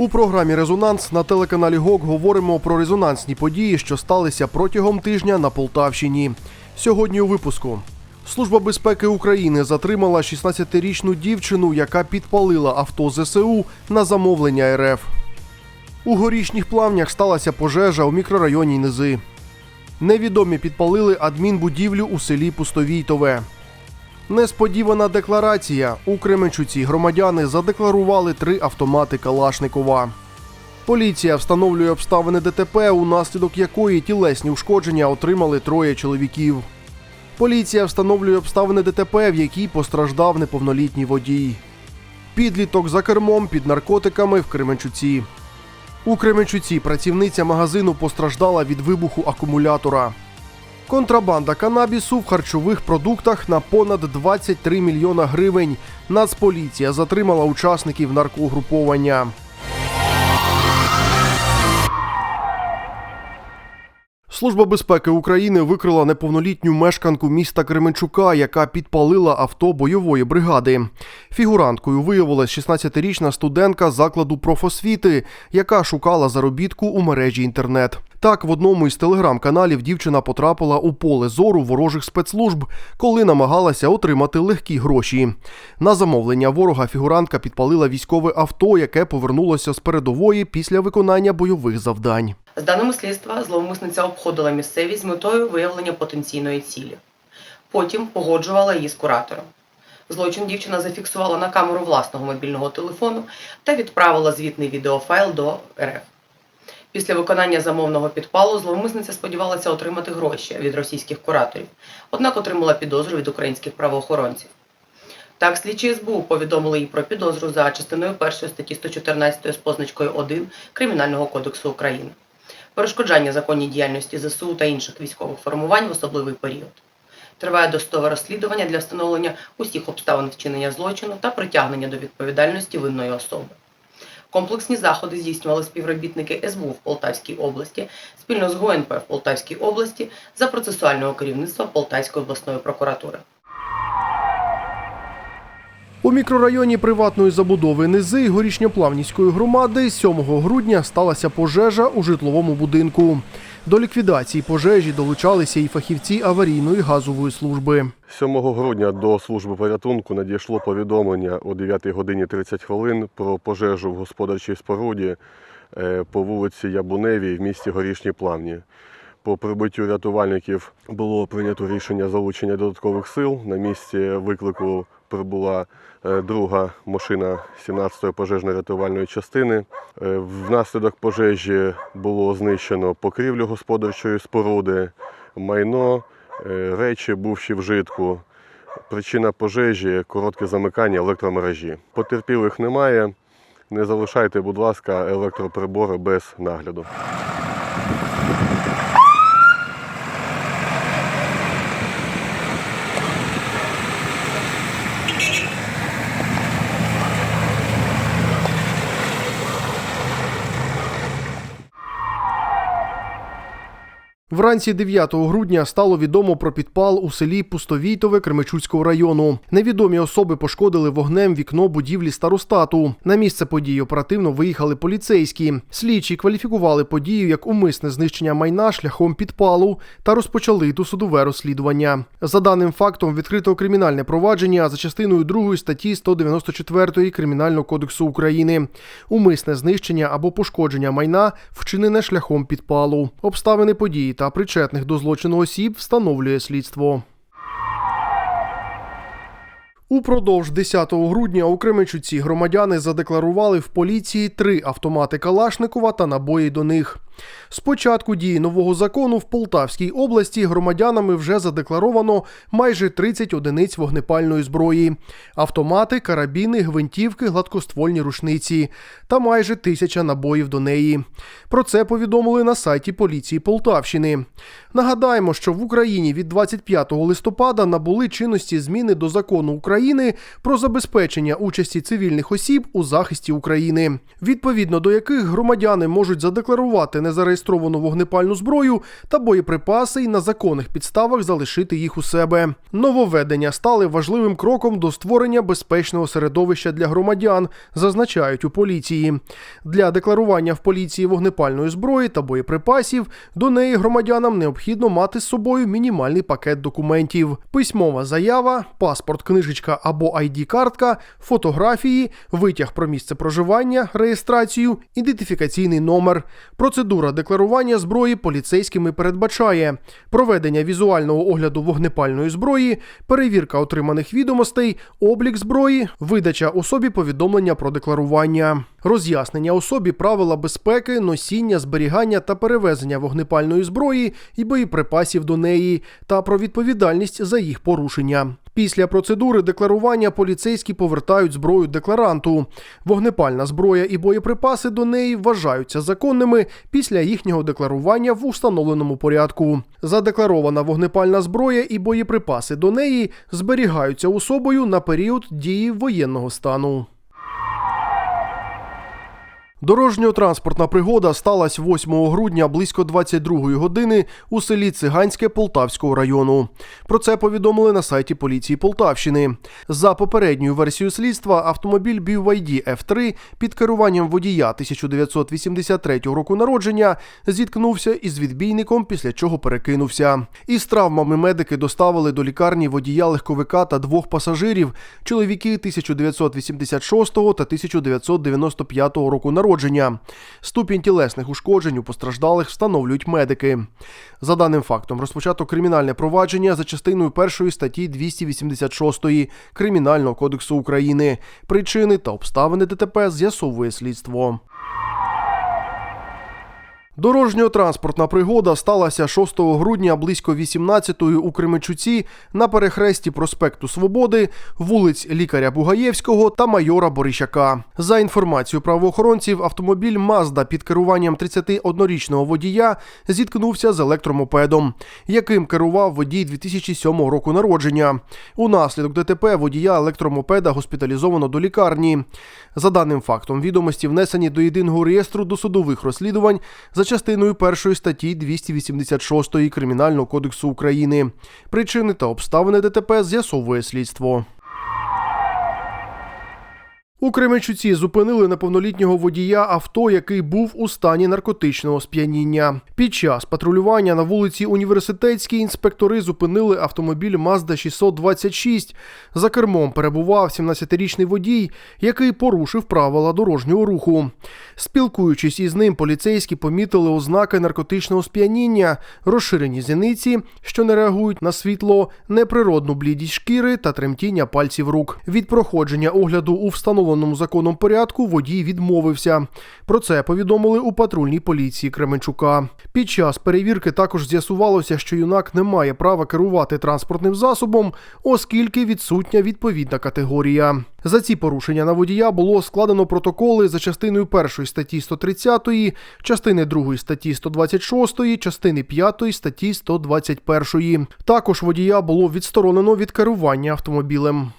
У програмі Резонанс на телеканалі ГОК говоримо про резонансні події, що сталися протягом тижня на Полтавщині. Сьогодні у випуску. Служба безпеки України затримала 16-річну дівчину, яка підпалила авто ЗСУ на замовлення РФ. У горішніх плавнях сталася пожежа у мікрорайоні Низи. Невідомі підпалили адмінбудівлю у селі Пустовійтове. Несподівана декларація. У Кременчуці громадяни задекларували три автомати Калашникова. Поліція встановлює обставини ДТП, унаслідок якої тілесні ушкодження отримали троє чоловіків. Поліція встановлює обставини ДТП, в якій постраждав неповнолітній водій. Підліток за кермом під наркотиками в Кременчуці. У Кременчуці працівниця магазину постраждала від вибуху акумулятора. Контрабанда канабісу в харчових продуктах на понад 23 мільйона гривень. Нацполіція затримала учасників наркоугруповання. Служба безпеки України викрила неповнолітню мешканку міста Кременчука, яка підпалила авто бойової бригади. Фігуранткою виявилась 16-річна студентка закладу профосвіти, яка шукала заробітку у мережі інтернет. Так, в одному із телеграм-каналів дівчина потрапила у поле зору ворожих спецслужб, коли намагалася отримати легкі гроші. На замовлення ворога фігурантка підпалила військове авто, яке повернулося з передової після виконання бойових завдань. З даними слідства, зловмисниця обходила місцевість з метою виявлення потенційної цілі. Потім погоджувала її з куратором. Злочин дівчина зафіксувала на камеру власного мобільного телефону та відправила звітний відеофайл до РФ. Після виконання замовного підпалу зловмисниця сподівалася отримати гроші від російських кураторів, однак отримала підозру від українських правоохоронців. Так, слідчі СБУ повідомили їй про підозру за частиною 1 статті 114 з позначкою 1 Кримінального кодексу України перешкоджання законній діяльності ЗСУ та інших військових формувань в особливий період. Триває досудове розслідування для встановлення усіх обставин вчинення злочину та притягнення до відповідальності винної особи. Комплексні заходи здійснювали співробітники СБУ в Полтавській області спільно з ГУНП в Полтавській області за процесуального керівництва Полтавської обласної прокуратури. У мікрорайоні приватної забудови Низи горішньоплавнівської громади 7 грудня сталася пожежа у житловому будинку. До ліквідації пожежі долучалися і фахівці аварійної газової служби. 7 грудня до служби порятунку надійшло повідомлення о 9 годині 30 хвилин про пожежу в господарчій споруді е, по вулиці Ябуневій в місті Горішні Плавні. По прибиттю рятувальників було прийнято рішення залучення додаткових сил. На місці виклику прибула е, друга машина 17-ї пожежно-рятувальної частини. Е, Внаслідок пожежі було знищено покрівлю господарчої споруди, майно, е, речі, бувші вжитку. Причина пожежі коротке замикання електромережі. Потерпілих немає. Не залишайте, будь ласка, електроприбори без нагляду. Вранці 9 грудня стало відомо про підпал у селі Пустовійтове Кремечуцького району. Невідомі особи пошкодили вогнем вікно будівлі старостату. На місце події оперативно виїхали поліцейські. Слідчі кваліфікували подію як умисне знищення майна шляхом підпалу та розпочали досудове розслідування. За даним фактом відкрито кримінальне провадження за частиною 2 статті 194 Кримінального кодексу України. Умисне знищення або пошкодження майна вчинене шляхом підпалу. Обставини події та причетних до злочину осіб встановлює слідство. Упродовж 10 грудня у Кременчуці громадяни задекларували в поліції три автомати Калашникова та набої до них. З початку дії нового закону в Полтавській області громадянами вже задекларовано майже 30 одиниць вогнепальної зброї: автомати, карабіни, гвинтівки, гладкоствольні рушниці та майже тисяча набоїв до неї. Про це повідомили на сайті поліції Полтавщини. Нагадаємо, що в Україні від 25 листопада набули чинності зміни до закону України про забезпечення участі цивільних осіб у захисті України, відповідно до яких громадяни можуть задекларувати незареєстровану вогнепальну зброю та боєприпаси і на законних підставах залишити їх у себе. Нововведення стали важливим кроком до створення безпечного середовища для громадян, зазначають у поліції. Для декларування в поліції вогнепальної зброї та боєприпасів до неї громадянам необхідно мати з собою мінімальний пакет документів: письмова заява, паспорт, книжечка або ID-картка, фотографії, витяг про місце проживання, реєстрацію, ідентифікаційний номер. Процедура декларування зброї поліцейськими передбачає. Проведення візуального огляду вогнепальної зброї, перевірка отриманих відомостей, облік зброї, видача особі повідомлення про декларування, роз'яснення особі правила безпеки, носіння, зберігання та перевезення вогнепальної зброї і боєприпасів до неї та про відповідальність за їх порушення. Після процедури декларування поліцейські повертають зброю декларанту. Вогнепальна зброя і боєприпаси до неї вважаються законними після їхнього декларування в установленому порядку. Задекларована вогнепальна зброя і боєприпаси до неї зберігаються особою на період дії воєнного стану. Дорожньо-транспортна пригода сталася 8 грудня близько 22 години у селі Циганське Полтавського району. Про це повідомили на сайті поліції Полтавщини. За попередньою версією слідства, автомобіль BYD F3 під керуванням водія 1983 року народження зіткнувся із відбійником, після чого перекинувся. Із травмами медики доставили до лікарні водія легковика та двох пасажирів, чоловіки 1986 та 1995 року народження. Ступінь тілесних ушкоджень у постраждалих встановлюють медики. За даним фактом, розпочато кримінальне провадження за частиною першої статті 286 Кримінального кодексу України. Причини та обставини ДТП з'ясовує слідство. Дорожньо-транспортна пригода сталася 6 грудня близько 18-ї у Кременчуці на перехресті проспекту Свободи, вулиць Лікаря Бугаєвського та майора Борищака. За інформацією правоохоронців, автомобіль Мазда під керуванням 31-річного водія зіткнувся з електромопедом, яким керував водій 2007 року народження. Унаслідок ДТП водія електромопеда госпіталізовано до лікарні. За даним фактом, відомості внесені до єдиного реєстру досудових розслідувань за частиною першої статті 286 Кримінального кодексу України. Причини та обставини ДТП з'ясовує слідство. У Кременчуці зупинили неповнолітнього водія авто, який був у стані наркотичного сп'яніння. Під час патрулювання на вулиці Університетській інспектори зупинили автомобіль Mazda 626. За кермом перебував 17-річний водій, який порушив правила дорожнього руху. Спілкуючись із ним, поліцейські помітили ознаки наркотичного сп'яніння, розширені зіниці, що не реагують на світло, неприродну блідість шкіри та тремтіння пальців рук. Від проходження огляду у встановленому законом порядку водій відмовився. Про це повідомили у патрульній поліції Кременчука. Під час перевірки також з'ясувалося, що юнак не має права керувати транспортним засобом, оскільки відсутня відповідна категорія. За ці порушення на водія було складено протоколи за частиною першої статті 130, частини 2 статті 126, частини 5 статті 121. Також водія було відсторонено від керування автомобілем.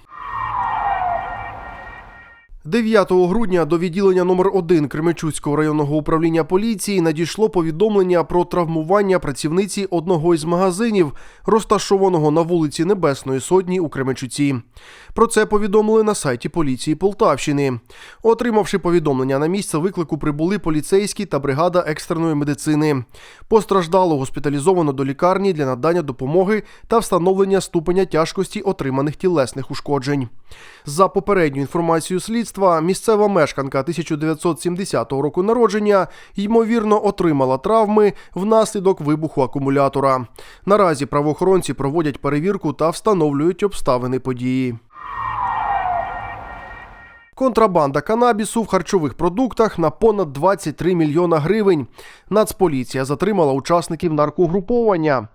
9 грудня до відділення номер 1 Кременчуцького районного управління поліції надійшло повідомлення про травмування працівниці одного із магазинів, розташованого на вулиці Небесної Сотні у Кременчуці. Про це повідомили на сайті поліції Полтавщини. Отримавши повідомлення на місце виклику, прибули поліцейські та бригада екстреної медицини. Постраждало госпіталізовано до лікарні для надання допомоги та встановлення ступеня тяжкості отриманих тілесних ушкоджень. За попередньою інформацією слідства, місцева мешканка 1970 року народження ймовірно отримала травми внаслідок вибуху акумулятора. Наразі правоохоронці проводять перевірку та встановлюють обставини події. Контрабанда канабісу в харчових продуктах на понад 23 мільйона гривень. Нацполіція затримала учасників наркогруповання.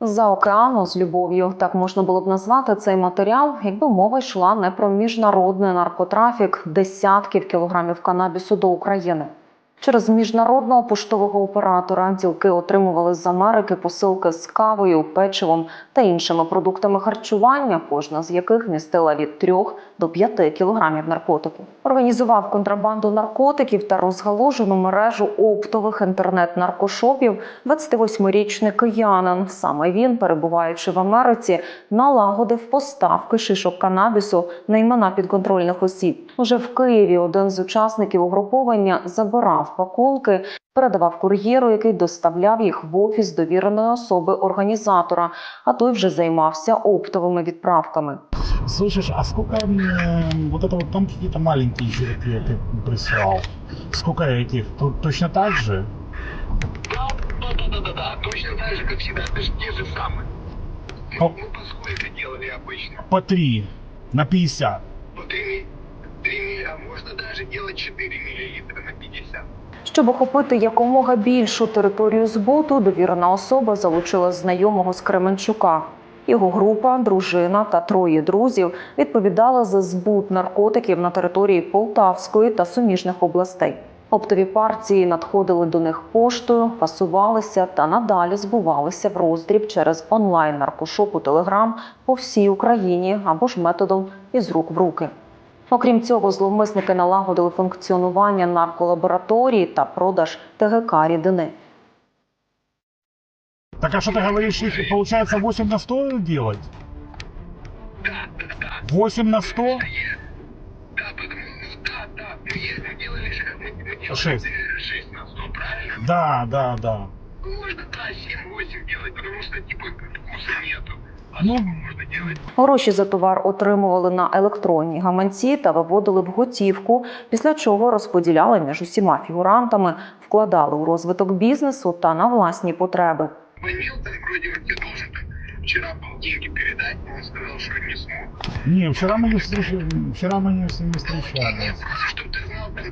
За океану з любов'ю так можна було б назвати цей матеріал, якби мова йшла не про міжнародний наркотрафік десятків кілограмів канабісу до України. Через міжнародного поштового оператора ділки отримували з Америки посилки з кавою, печивом та іншими продуктами харчування, кожна з яких містила від 3 до 5 кілограмів наркотику. Організував контрабанду наркотиків та розгалужену мережу оптових інтернет-наркошопів 28-річний киянин. Саме він, перебуваючи в Америці, налагодив поставки шишок канабісу на імена підконтрольних осіб. Уже в Києві один з учасників угруповання забирав пакунки, передавав кур'єру, який доставляв їх в офіс довіреної особи організатора, а той вже займався оптовими відправками. Слышишь, а сколько м, вот это вот там какие-то маленькие черепи ты прислал? Сколько этих? То- точно так же? Да, да, да, да, да, да. Точно так же, как всегда. Это же те же самые. О. Мы, мы по сколько делали обычно? По три. На 50. По 3, 3 милли, а можно даже делать 4 миллилитра на 50. Щоб охопити якомога більшу територію збуту, довірена особа залучила знайомого з Кременчука. Його група, дружина та троє друзів відповідали за збут наркотиків на території Полтавської та суміжних областей. Оптові партії надходили до них поштою, фасувалися та надалі збувалися в роздріб через онлайн наркошопу Телеграм по всій Україні або ж методом із рук в руки. Окрім цього, зловмисники налагодили функціонування нарколабораторії та продаж ТГК рідини. Так а что ты говоришь, их получается 8 на 100 делать? Да, да, да. 8 на 100? Да, потому ну, да, да. Мы, е- мы делали, ш- мы, мы делали Шесть. 6 на 100, правильно? Да, да, да. Ну, Можно, да, 7-8 делать, потому что, типа, вкуса нету. А Ну. сколько можно делать? Гроші за товар отримували на електронні гаманці та виводили в готівку, після чого розподіляли між усіма фігурантами, вкладали у розвиток бізнесу та на власні потреби. Звонил там, вроде как я должен там вчера был деньги передать, но он сказал, что не смог. Не, вчера мы не встречались. Вчера мы не, с- не встречались. Чтобы ты знал, там,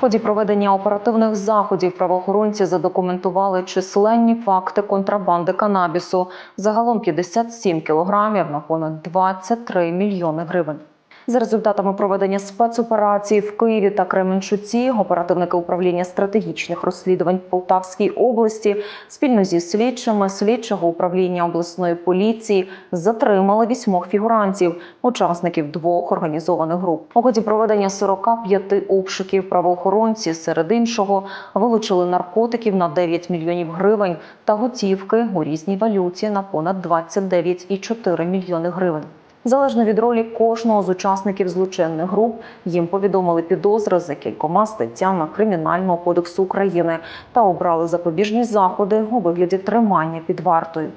В ході проведення оперативних заходів правоохоронці задокументували численні факти контрабанди канабісу. Загалом 57 кілограмів на понад 23 мільйони гривень. За результатами проведення спецоперації в Києві та Кременчуці, оперативники управління стратегічних розслідувань Полтавській області спільно зі слідчими слідчого управління обласної поліції затримали вісьмох фігурантів, учасників двох організованих груп. У ході проведення 45 обшуків правоохоронці серед іншого вилучили наркотиків на 9 мільйонів гривень та готівки у різній валюті на понад 29,4 мільйони гривень. Залежно від ролі кожного з учасників злочинних груп, їм повідомили підозри за кількома статтями Кримінального кодексу України та обрали запобіжні заходи у вигляді тримання під вартою.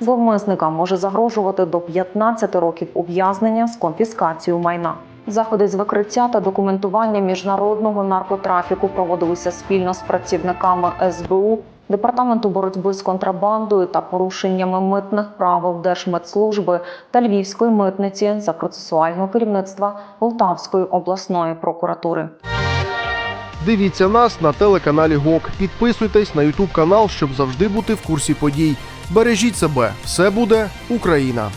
Зловмисникам може загрожувати до 15 років ув'язнення з конфіскацією майна. Заходи з викриття та документування міжнародного наркотрафіку проводилися спільно з працівниками СБУ, департаменту боротьби з контрабандою та порушеннями митних правил Держмитслужби та Львівської митниці за процесуального керівництва Полтавської обласної прокуратури. Дивіться нас на телеканалі ГОК. Підписуйтесь на Ютуб канал, щоб завжди бути в курсі подій. Бережіть себе, все буде Україна!